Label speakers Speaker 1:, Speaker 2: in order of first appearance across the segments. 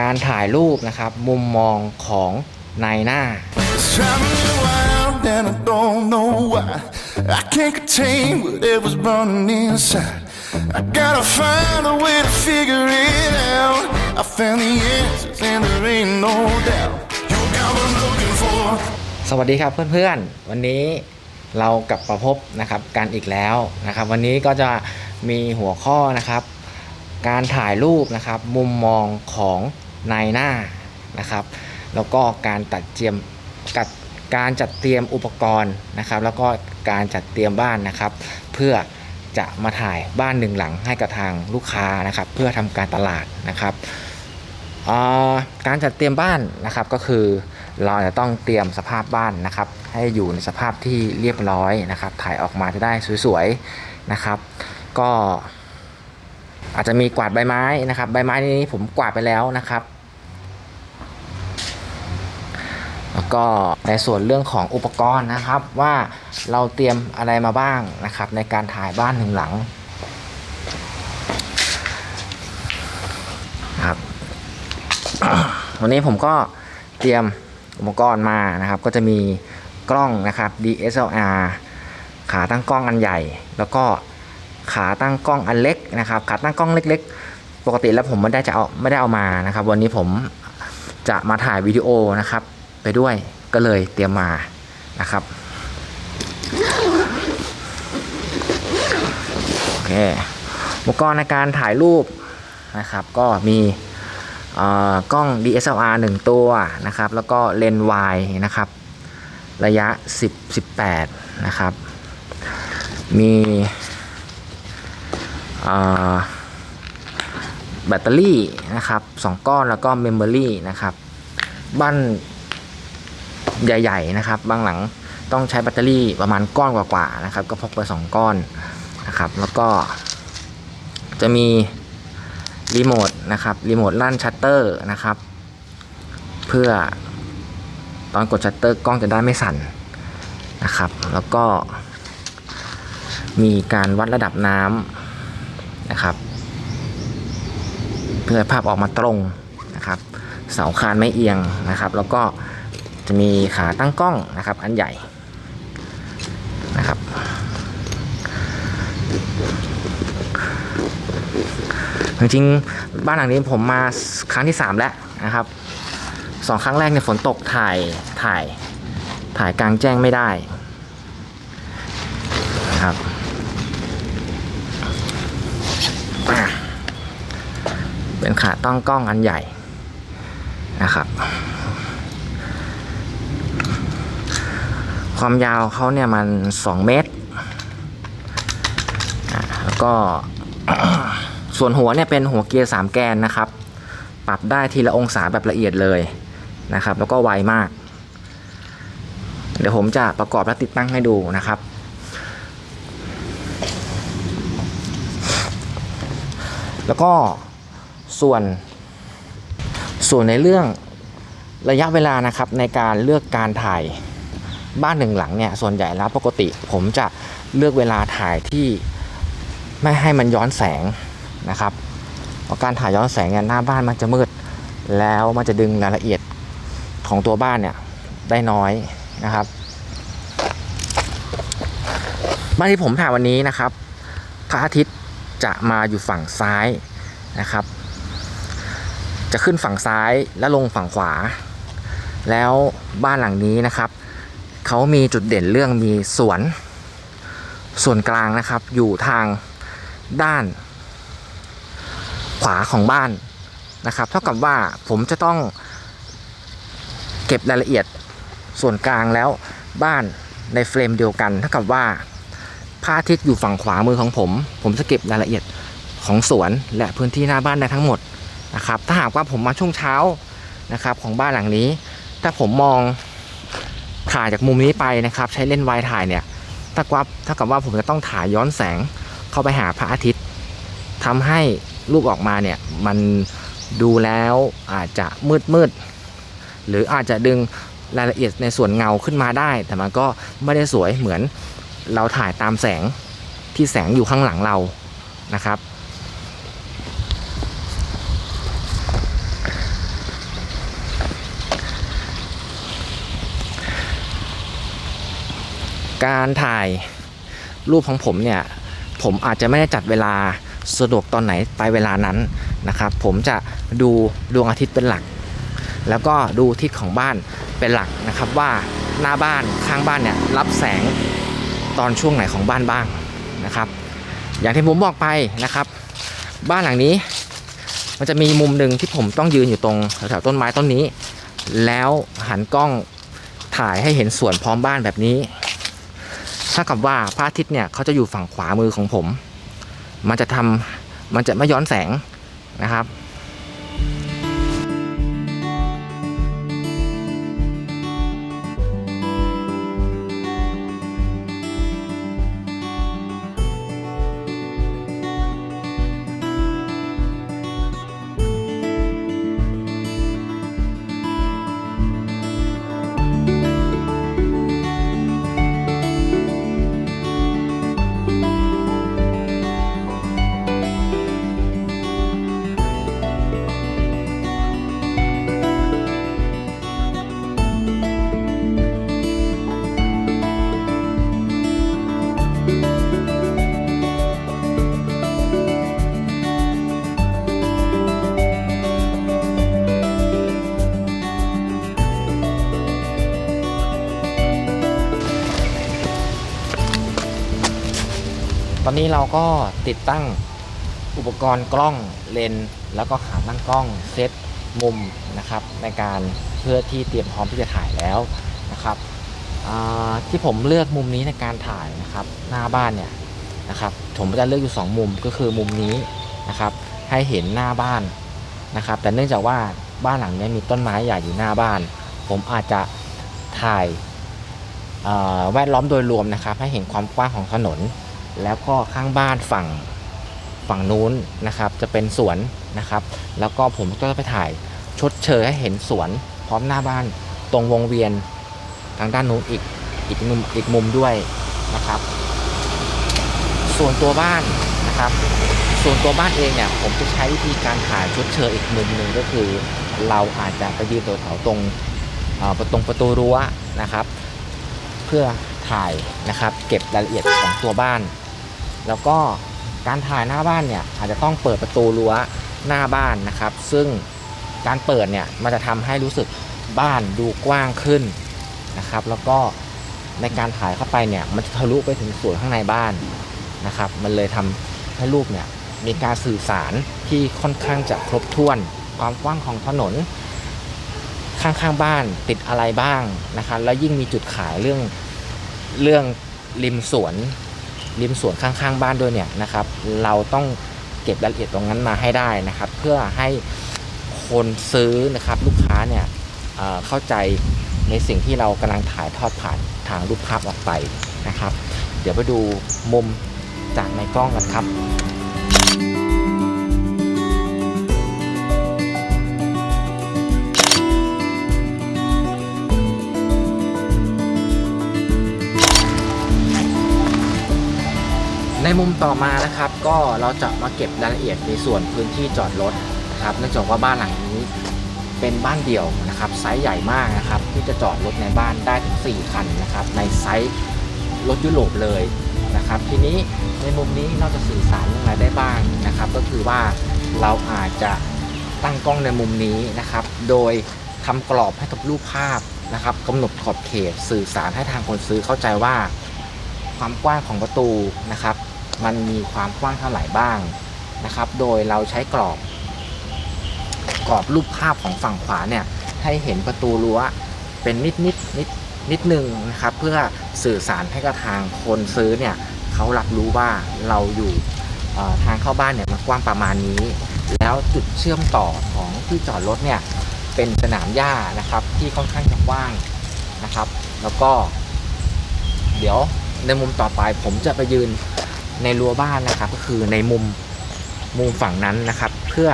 Speaker 1: การถ่ายรูปนะครับ มุมมองของนายหน้า
Speaker 2: It's driving me wild and I don't know why. I can't contain whatever's burning inside. I gotta find a way to figure it out. I found the answers and there ain't no doubt. You got what I'm looking for.
Speaker 1: สวัสดีครับเพื่อนๆ วันนี้เรากลับประพบนะครับกันอีกแล้วนะครับ วันนี้ก็จะมีหัวข้อนะครับ การถ่ายรูปนะครับ มุมมองของ นายหน้านะครับ แล้วก็การตัดเตรียมกัดการจัดเตรียมอุปกรณ์นะครับ แล้วก็การจัดเตรียมบ้านนะครับ เพื่อจะมาถ่ายบ้านหนึ่งหลังให้กับทางลูกค้านะครับ เพื่อทำการตลาดนะครับการจัดเตรียมบ้านนะครับก็คือเราจะต้องเตรียมสภาพบ้านนะครับ ให้อยู่ในสภาพที่เรียบร้อยนะครับ ถ่ายออกมาจะได้สวยๆนะครับ ก็อาจจะมีกวาดใบไม้นะครับ ใบไม้นี้ผมกวาดไปแล้วนะครับ แล้วก็ในส่วนเรื่องของอุปกรณ์นะครับ ว่าเราเตรียมอะไรมาบ้างนะครับ ในการถ่ายบ้านหนึ่งหลังครับวันนี้ผมก็เตรียมอุปกรณ์มานะครับ ก็จะมีกล้องนะครับ DSLR ขาตั้งกล้องอันใหญ่ แล้วก็ขาตั้งกล้องอันเล็กนะครับ ขาตั้งกล้องเล็ก ๆ ปกติแล้วผมไม่ได้จะเอาไม่ได้เอามานะครับ วันนี้ผมจะมาถ่ายวิดีโอนะครับ ไปด้วยก็เลยเตรียมมานะครับโอเคอุปกรณ์ในการถ่ายรูปนะครับก็มีเอ่อกล้อง DSLR 1 ตัวนะครับ แล้วก็เลนส์วายนะครับ ระยะ 10 18 นะครับ มีเอ่อแบตเตอรี่นะครับ 2 ก้อนแล้วก็เมมโมรี่นะครับบ้าน ใหญ่ๆนะครับ บางหลังต้องใช้แบตเตอรี่ประมาณก้อนกว่าๆนะครับ ก็พกไป 2 ก้อนนะครับ แล้วก็จะมีรีโมทนะครับรีโมทลั่นชัตเตอร์นะครับ เพื่อตอนกดชัตเตอร์กล้องจะได้ไม่สั่นนะครับ แล้วก็มีการวัดระดับน้ำนะครับ เพื่อภาพออกมาตรงนะครับ เสาคานไม่เอียงนะครับ แล้วก็ จะมีขาตั้งกล้องนะครับ อันใหญ่นะครับ จริงๆ บ้านหลังนี้ผมมาครั้งที่ 3 แล้วนะครับสองครั้งแรกเนี่ยฝนตกถ่ายถ่ายถ่ายกลางแจ้งไม่ได้นะครับเป็นขาตั้งกล้องอันใหญ่นะครับ ความยาวเขาเนี่ยมัน 2 เมตร แล้วก็ส่วนหัวเนี่ยเป็นหัวเกียร์ 3 แกนนะครับ ปรับได้ทีละองศาแบบละเอียดเลยนะครับ แล้วก็ไวมาก เดี๋ยวผมจะประกอบและติดตั้งให้ดูนะครับ แล้วก็ส่วนส่วนในเรื่องระยะเวลานะครับในการเลือกการถ่าย บ้านหนึ่งหลังเนี่ยส่วนใหญ่แล้วปกติผมจะเลือกเวลาถ่ายที่ไม่ให้มันย้อนแสงนะครับเพราะการถ่ายย้อนแสงเนี่ยหน้าบ้านมันจะมืด แล้วมันจะดึงรายละเอียดของตัวบ้านเนี่ยได้น้อยนะครับบ้านที่ผมถ่ายวันนี้นะครับพระอาทิตย์จะมาอยู่ฝั่งซ้ายนะครับ จะขึ้นฝั่งซ้ายและลงฝั่งขวา แล้วบ้านหลังนี้นะครับ เขามีจุดเด่นเรื่องมีสวนส่วนกลางนะครับอยู่ทางด้าน ขวาของบ้านนะครับ เท่ากับว่าผมจะต้องเก็บรายละเอียดส่วนกลางแล้วบ้านในเฟรมเดียวกัน เท่ากับว่าพระอาทิตย์อยู่ฝั่งขวามือของผม ผมจะเก็บรายละเอียดของสวนและพื้นที่หน้าบ้านได้ทั้งหมดนะครับ ถ้าหากว่าผมมาช่วงเช้านะครับของบ้านหลังนี้ ถ้าผมมอง ถ่ายจากมุมนี้ไปนะครับ ใช้เลนส์วายถ่ายเนี่ยถ้ากับถ้ากับว่าผมจะต้องถ่ายย้อนแสงเข้าไปหาพระอาทิตย์ทำให้รูปออกมาเนี่ยมันดูแล้วอาจจะมืดมืดๆหรืออาจจะดึงรายละเอียดในส่วนเงาขึ้นมาได้ แต่มันก็ไม่ได้สวยเหมือนเราถ่ายตามแสงที่แสงอยู่ข้างหลังเรานะครับ การถ่ายรูปของผมเนี่ย ผมอาจจะไม่ได้จัดเวลาสะดวกตอนไหนไปเวลานั้นนะครับ ผมจะดูดวงอาทิตย์เป็นหลัก แล้วก็ดูทิศของบ้านเป็นหลักนะครับ ว่าหน้าบ้านข้างบ้านเนี่ยรับแสงตอนช่วงไหนของบ้านบ้างนะครับ อย่างที่ผมบอกไปนะครับ บ้านหลังนี้ มันจะมีมุมหนึ่งที่ผมต้องยืนอยู่ตรงแถวต้นไม้ต้นนี้ แล้วหันกล้องถ่ายให้เห็นสวนพร้อมบ้านแบบนี้ ถ้ากับว่าพระอาทิตย์เนี่ยเขาจะอยู่ฝั่งขวามือของผม มันจะทำมันจะไม่ย้อนแสงนะครับ ตอนนี้เราก็ติดตั้งอุปกรณ์กล้องเลนแล้วก็ขาตั้งกล้องเซตมุมนะครับในการเพื่อที่เตรียมพร้อมที่จะถ่ายแล้วนะครับที่ผมเลือกมุมนี้ในการถ่ายนะครับหน้าบ้านเนี่ยนะครับผมจะเลือกอยู่ 2 มุมก็คือมุมนี้นะครับให้เห็นหน้าบ้านนะครับแต่เนื่องจากว่าบ้านหลังนี้มีต้นไม้ใหญ่อยู่หน้าบ้าน ผมอาจจะถ่ายแวดล้อมโดยรวมนะครับให้เห็นความกว้างของถนน แล้วก็ข้างบ้านฝั่งฝั่งนู้นนะครับ จะเป็นสวนนะครับ แล้วก็ผมก็จะไปถ่ายชดเชยให้เห็นสวนพร้อมหน้าบ้านตรงวงเวียนทางด้านนู้นอีกอีกมุมอีกมุมด้วยนะครับ ส่วนตัวบ้านนะครับ ส่วนตัวบ้านเองเนี่ยผมจะใช้วิธีการถ่ายชดเชยอีกมุมหนึ่งก็คือ เราอาจจะไปยืนตัวแถวตรงประตรงประตูรั้วนะครับ เพื่อถ่ายนะครับ เก็บรายละเอียดของตัวบ้าน แล้วก็การถ่ายหน้าบ้านเนี่ยอาจจะต้องเปิดประตูรั้วหน้าบ้านนะครับ ซึ่งการเปิดเนี่ยมันจะทำให้รู้สึกบ้านดูกว้างขึ้นนะครับ แล้วก็ในการถ่ายเข้าไปเนี่ยมันจะทะลุไปถึงส่วนข้างในบ้านนะครับ มันเลยทำให้รูปเนี่ยมีการสื่อสารที่ค่อนข้างจะครบถ้วน ความกว้างของถนน ข้างๆบ้านติดอะไรบ้างนะครับแล้วยิ่งมีจุดขายเรื่องเรื่องริมสวน ริมสวนข้างๆ บ้านด้วยเนี่ยนะครับเราต้องเก็บรายละเอียดตรงนั้นมาให้ได้นะครับ เพื่อให้คนซื้อนะครับลูกค้าเนี่ยเเข้าใจในสิ่งที่เรากำลังถ่ายทอดผ่านทางรูปภาพออกไปนะครับ เดี๋ยวไปดูมุมจากในกล้องกันครับ ในมุมต่อมานะครับ ก็เราจะมาเก็บรายละเอียดในส่วนพื้นที่จอดรถนะครับเนื่องจากว่าบ้านหลังนี้เป็นบ้านเดี่ยวนะครับไซส์ใหญ่มากนะครับที่จะจอดรถในบ้านได้ถึง 4 คันนะครับในไซส์รถยุโรปเลยนะครับทีนี้ในมุมนี้เราจะสื่อสารเรื่องอะไรได้บ้างนะครับ ก็คือว่าเราอาจจะตั้งกล้องในมุมนี้นะครับ โดยทำกรอบให้กับรูปภาพนะครับกำหนดขอบเขตสื่อสารให้ทางคนซื้อเข้าใจว่า ความกว้างของประตูนะครับ มันมีความกว้างเท่าไหร่บ้างนะครับ โดยเราใช้กรอบกรอบรูปภาพของฝั่งขวาเนี่ยให้เห็นประตูรั้วเป็นนิดนิดนิดนิดหนึ่งนะครับ เพื่อสื่อสารให้กับทางคนซื้อเนี่ยเขารับรู้ว่าเราอยู่ทางเข้าบ้านเนี่ยมันกว้างประมาณนี้ แล้วจุดเชื่อมต่อของที่จอดรถเนี่ยเป็นสนามหญ้านะครับ ที่ค่อนข้างจะกว้างนะครับ แล้วก็ เดี๋ยวในมุมต่อไปผมจะไปยืน ในรั้วบ้านนะครับ ก็คือในมุมมุมฝั่งนั้นนะครับ เพื่อ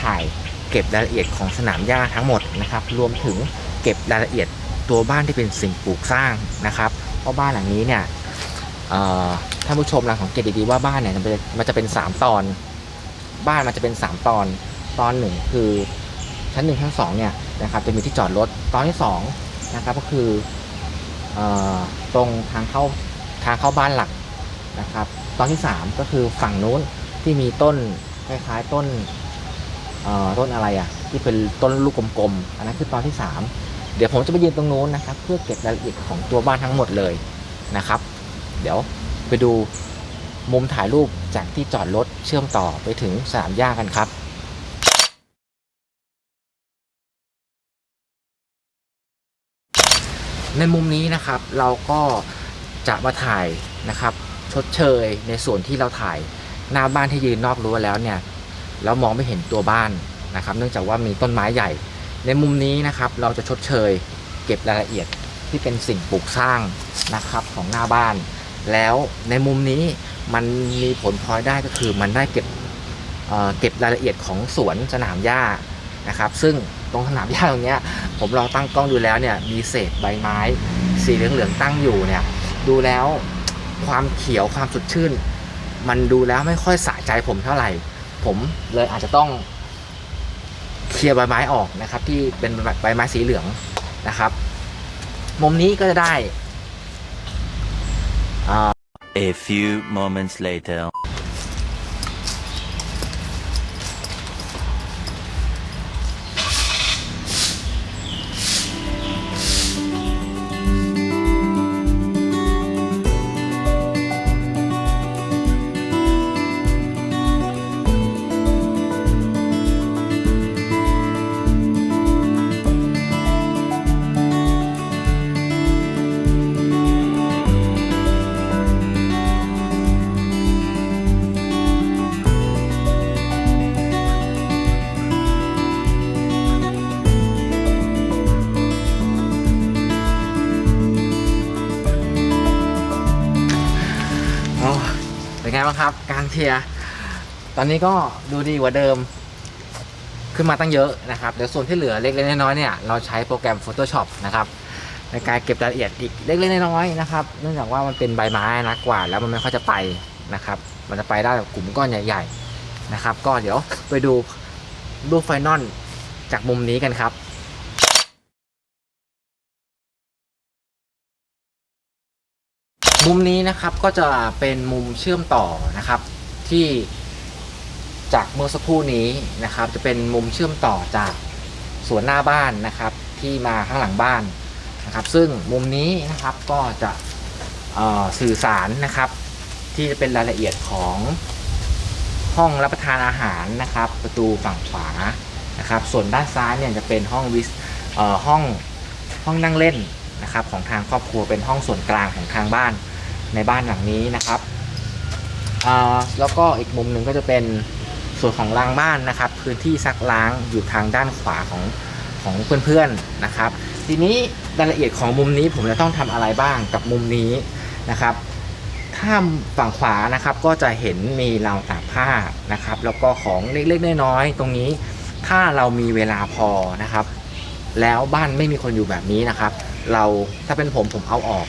Speaker 1: ถ่ายเก็บรายละเอียดของสนามหญ้าทั้งหมดนะครับ รวมถึงเก็บรายละเอียดตัวบ้านที่เป็นสิ่งปลูกสร้างนะครับ เพราะบ้านหลังนี้เนี่ยท่านผู้ชมลองสังเกตดีๆว่าบ้านเนี่ยมันจะมันจะเป็น 3 ตอน บ้านมันจะเป็น 3 ตอน ตอนหนึ่งคือชั้นหนึ่งชั้นสองเนี่ยนะครับจะมีที่จอดรถ ตอนที่สองนะครับก็คืออตรงทางเข้าทางเข้าบ้านหลักนะครับ ตอนที่ 3 ก็คือฝั่งนู้นที่มีต้นคล้ายๆต้นเอ่อต้นอะไรอะ่ะที่เป็นต้นลูกกลมๆอันนั้นคือตอนที่ 3 เดี๋ยวผมจะไปยืนตรงนู้นนะครับ เพื่อเก็บรายละเอียดของตัวบ้านทั้งหมดเลยนะครับ เดี๋ยวไปดูมุมถ่ายรูปจากที่จอดรถเชื่อมต่อไปถึงสนามหญ้ากันครับในมุมนี้นะครับเราก็จะมาถ่ายนะครับ ชดเชยในส่วนที่เราถ่ายหน้าบ้านที่ยืนนอกรั้วแล้วเนี่ยแล้วมองไม่เห็นตัวบ้านนะครับ เนื่องจากว่ามีต้นไม้ใหญ่ ในมุมนี้นะครับ เราจะชดเชยเก็บรายละเอียดที่เป็นสิ่งปลูกสร้างนะครับของหน้าบ้าน แล้วในมุมนี้มันมีผลพลอยได้ก็คือมันได้เก็บเอ่อเก็บรายละเอียดของสวนสนามหญ้านะครับ ซึ่งตรงสนามหญ้าตรงเนี้ยผมลองตั้งกล้องดูแล้วเนี่ยมีเศษใบไม้ สีเหลืองๆตั้งอยู่เนี่ยดูแล้ว ความเขียวความสดชื่น มันดูแล้วไม่ค่อยสะใจผมเท่าไหร่ ผมเลยอาจจะต้องเคลียร์ใบไม้ออกนะครับ ที่เป็นใบไม้สีเหลืองนะครับ มุมนี้ก็จะได้
Speaker 3: A few moments later.
Speaker 1: ไงบ้างครับการเคลียร์ตอนนี้ก็ดูดีกว่าเดิม ขึ้นมาตั้งเยอะนะครับ เดี๋ยวส่วนที่เหลือเล็กๆน้อยๆเนี่ยเราใช้โปรแกรม Photoshop นะครับในการเก็บรายละเอียดอีกเล็กๆน้อยๆนะครับ เนื่องจากว่ามันเป็นใบไม้นะกว่า แล้วมันไม่ค่อยจะไปนะครับ มันจะไปได้แบบกลุ่มก้อนใหญ่ ๆนะครับ ก็เดี๋ยวไปดูรูปไฟนอลจากมุมนี้กันครับ มุมนี้นะครับก็จะเป็นมุมเชื่อมต่อนะครับ ที่จากเมื่อสักครู่นี้นะครับ จะเป็นมุมเชื่อมต่อจากสวนหน้าบ้านนะครับ ที่มาข้างหลังบ้านนะครับ ซึ่งมุมนี้นะครับก็จะสื่อสารนะครับ ที่จะเป็นรายละเอียดของห้องรับประทานอาหารนะครับ ประตูฝั่งขวานะครับ ส่วนด้านซ้ายเนี่ยจะเป็นห้องวิสห้องห้องนั่งเล่นนะครับของทางครอบครัวเป็นห้องส่วนกลางของทางบ้าน ในบ้านหลังนี้นะครับอ่าแล้วก็อีกมุมหนึ่งก็จะเป็นส่วนของรางบ้านนะครับ พื้นที่ซักล้างอยู่ทางด้านขวาของของเพื่อนๆนะครับ ทีนี้รายละเอียดของมุมนี้ผมจะต้องทำอะไรบ้างกับมุมนี้นะครับ ถ้าฝั่งขวานะครับก็จะเห็นมีราวตากผ้านะครับ แล้วก็ของเล็กๆน้อยๆตรงนี้ ถ้าเรามีเวลาพอนะครับ แล้วบ้านไม่มีคนอยู่แบบนี้นะครับ เราถ้าเป็นผมผมเอาออก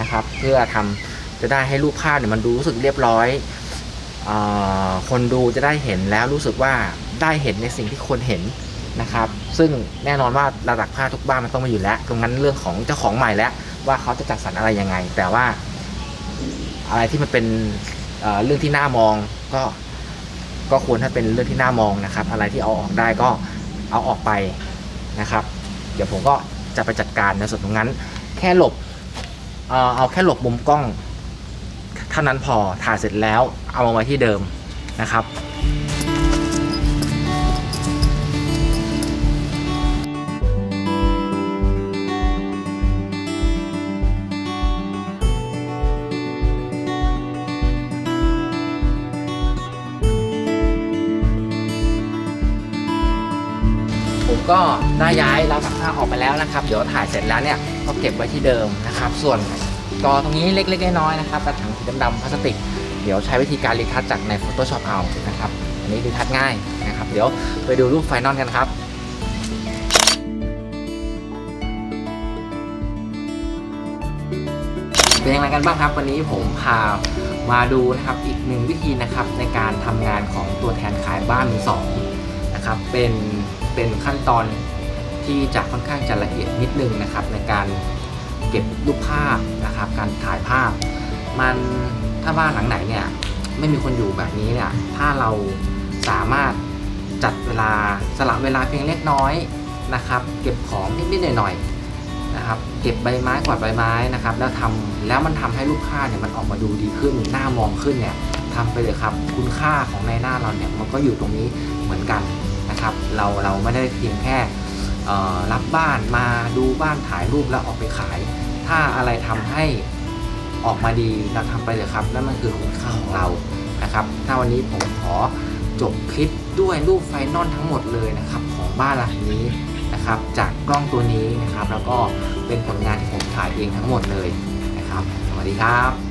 Speaker 1: นะครับ เพื่อทำจะได้ให้รูปภาพเนี่ยมันดูรู้สึกเรียบร้อยอคนดูจะได้เห็นแล้วรู้สึกว่าได้เห็นในสิ่งที่คนเห็นนะครับ ซึ่งแน่นอนว่าระดับผ้าทุกบ้านมันต้องมาอยู่แล้ว ตรงนั้นเรื่องของเจ้าของใหม่แล้ว ว่าเขาจะจัดสรรอะไรยังไง แต่ว่า อะไรที่มันเป็นเเรื่องที่น่ามองก็ก็ควรถ้าเป็นเรื่องที่น่ามองนะครับ อะไรที่เอาออกได้ก็เอาออกไปนะครับ เดี๋ยวผมก็จะไปจัดการในส่วนตรงนั้น แค่หลบ เอ่อเอาแค่หลบมุมกล้อง เท่านั้นพอถ่ายเสร็จแล้วเอามาไว้ที่เดิมนะครับ ก็ได้ย้ายราวตักผ้าออกไปแล้วนะครับ เดี๋ยวถ่ายเสร็จแล้วเนี่ยก็เก็บไว้ที่เดิมนะครับ ส่วนกอตรงนี้เล็กๆน้อยๆนะครับกระถางสีดำๆพลาสติก เดี๋ยวใช้วิธีการรีทัชจากใน Photoshop เอานะครับ อันนี้รีทัชง่ายนะครับ เดี๋ยวไปดูรูปไฟนอลกันครับเป็นยังไงกันบ้างครับ วันนี้ผมพามาดูนะครับอีกหนึ่งวิธีนะครับในการทำงานของตัวแทนขายบ้านมือสองนะครับเป็น เป็นขั้นตอนที่จะค่อนข้างจะละเอียดนิดนึงนะครับ ในการเก็บรูปภาพนะครับ การถ่ายภาพ มันถ้าบ้านหลังไหนเนี่ยไม่มีคนอยู่แบบนี้เนี่ยถ้าเราสามารถจัดเวลาสละเวลาเพียงเล็กน้อยนะครับ เก็บของนิดๆหน่อยๆนะครับ เก็บใบไม้กวาดใบไม้นะครับ แล้วทำแล้วมันทำให้ลูกค้าเนี่ยมันออกมาดูดีขึ้นหน้ามองขึ้นเนี่ยทำไปเลยครับ คุณค่าของในหน้าเราเนี่ยมันก็อยู่ตรงนี้เหมือนกัน นะครับ เราเราไม่ได้เพียงแค่รับบ้านมาดูบ้านถ่ายรูปแล้วออกไปขาย ถ้าอะไรทำให้ออกมาดีเราทำไปเลยครับนั่นมันคือคุณค่าของเรานะครับ ถ้าวันนี้ผมขอจบคลิปด้วยรูปไฟนอลทั้งหมดเลยนะครับของบ้านหลังนี้นะครับ จากกล้องตัวนี้นะครับ แล้วก็เป็นผลงานที่ผมถ่ายเองทั้งหมดเลยนะครับ สวัสดีครับ